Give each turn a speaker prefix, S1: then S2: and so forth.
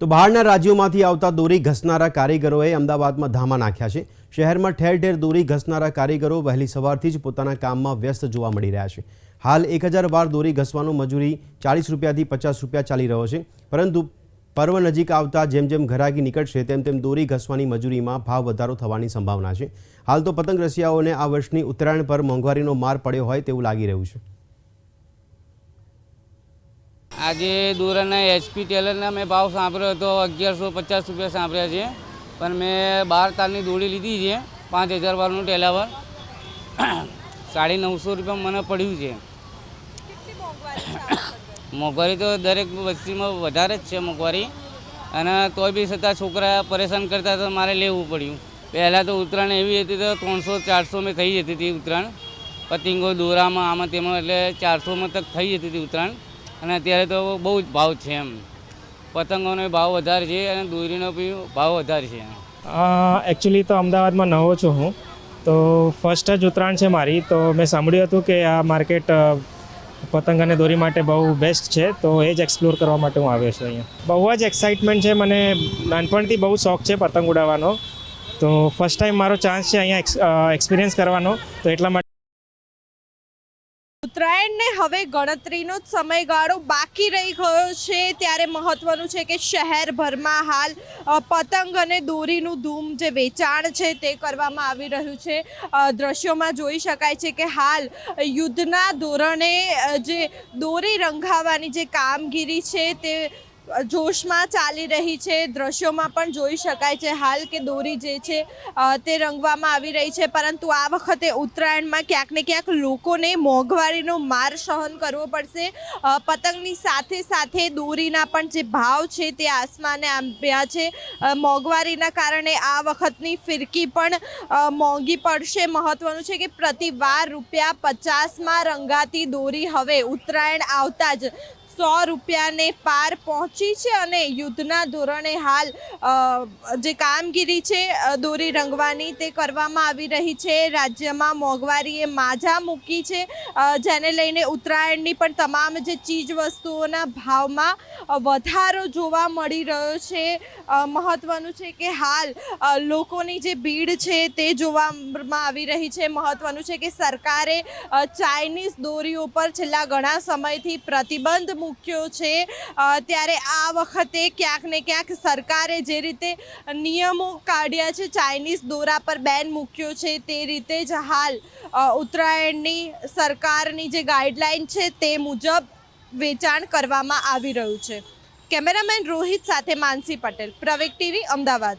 S1: તો બહારના રાજ્યોમાંથી આવતા દોરી ઘસનારા કારીગરોએ અમદાવાદમાં ધામા નાખ્યા છે. શહેરમાં ઠેર ઠેર દોરી ઘસનારા કારીગરો વહેલી સવારથી જ પોતાના કામમાં વ્યસ્ત જોવા મળી રહ્યા છે. હાલ એક હજાર વાર દોરી ઘસવાનો મજૂરી ચાલીસ રૂપિયાથી પચાસ રૂપિયા ચાલી રહ્યો છે. પરંતુ પર્વ નજીક આવતા જેમ જેમ ઘરાકી નીકળશે તેમ તેમ દોરી ઘસવાની મજૂરીમાં ભાવ વધારો થવાની સંભાવના છે. હાલ તો પતંગ રસિયાઓને આ વર્ષની ઉત્તરાયણ પર મોંઘવારીનો માર પડ્યો હોય તેવું લાગી રહ્યું છે.
S2: આજે દોરાના એચપી ટેલરના મેં ભાવ સાંભળ્યો હતો, અગિયારસો પચાસ રૂપિયા સાંભળ્યા છે. પણ મેં બાર તારની દોડી લીધી છે, પાંચ હજાર વાળનું ટેલાવર સાડી નવસો રૂપિયા મને પડ્યું છે. મોંઘવારી તો દરેક વસ્તીમાં વધારે જ છે મોંઘવારી. અને તોય બી છતાં છોકરા પરેશાન કરતા તો મારે લેવું પડ્યું. પહેલાં તો ઉત્તરાયણ એવી હતી તો ત્રણસો ચારસો મેં થઈ જતી હતી ઉત્તરાયણ. પતિંગો દોરામાં, આમાં તેમાં એટલે ચારસોમાં તક થઈ જતી હતી ઉત્તરાયણ. અને અત્યારે તો બહુ જ ભાવ છે એમ. પતંગોનો ભાવ વધારે છે અને દોરીનો બી ભાવ વધારે છે.
S3: એકચ્યુઅલી તો અમદાવાદમાં નવો છું હું. તો ફર્સ્ટ જ ઉત્તરાયણ છે મારી. તો મેં સાંભળ્યું હતું કે આ માર્કેટ પતંગ અને દોરી માટે બહુ બેસ્ટ છે. તો એ જ એક્સપ્લોર કરવા માટે હું આવ્યો છું અહીંયા. બહુ જ એક્સાઇટમેન્ટ છે. મને નાનપણથી બહુ શોખ છે પતંગ ઉડાવવાનો. તો ફર્સ્ટ ટાઈમ મારો ચાન્સ છે અહીંયા એક્સપિરિયન્સ કરવાનો. તો એટલા માટે
S4: ઉત્તરાયણને હવે ગણતરીનો જ સમયગાળો બાકી રહી ગયો છે. ત્યારે મહત્વનું છે કે શહેરભરમાં હાલ પતંગ અને દોરીનું ધૂમ જે વેચાણ છે તે કરવામાં આવી રહ્યું છે. દ્રશ્યોમાં જોઈ શકાય છે કે હાલ, યુદ્ધના ધોરણે જે દોરી રંગાવવાની જે કામગીરી છે તે જોશમાં ચાલી રહી છે, દ્રશ્યોમાં પણ જોઈ શકાય છે. હાલ કે દોરી જે છે તે રંગવામાં આવી રહી છે, પરંતુ આ વખતે ઉત્તરાયણમાં ક્યાંક ને ક્યાંક લોકોને મોંઘવારીનો માર સહન કરવો પડશે. પતંગની સાથે સાથે દોરીના પણ જે ભાવ છે, તે આસમાને આંબ્યા છે. મોંઘવારીના કારણે આ વખતની ફિરકી પણ મોંઘી પડશે. મહત્વનું છે કે પ્રતિવાર રૂપિયા પચાસમાં રંગાતી દોરી હવે ઉત્તરાયણ આવતા જ સો રૂપિયાને પાર પહોંચી છે અને યુદ્ધના ધોરણે હાલ જે કામગીરી છે દોરી રંગવાની તે કરવામાં આવી રહી છે. રાજ્યમાં મોંઘવારીએ માજા મૂકી છે. જેને લઈને ઉત્તરાયણની પણ તમામ જે ચીજ વસ્તુઓના ભાવમાં વધારો જોવા મળી રહ્યો છે. મહત્ત્વનું છે કે હાલ લોકોની જે ભીડ છે તે જોવામાં આવી રહી છે. મહત્વનું છે કે સરકારે ચાઇનીઝ દોરીઓ પર છેલ્લા ઘણા સમયથી પ્રતિબંધ મૂક્યો છે. ત્યારે આ વખતે ક્યાંક ને ક્યાંક સરકારે જે રીતે નિયમો કાઢ્યા છે, ચાઇનીઝ દોરા પર બેન મૂક્યો છે, તે રીતે જ હાલ ઉત્તરાયણની સરકારની જે ગાઈડલાઇન છે, તે મુજબ વેચાણ કરવામાં આવી રહ્યું છે. કેમેરામેન રોહિત સાથે માનસી પટેલ પ્રવેક ટીવી, અમદાવાદ.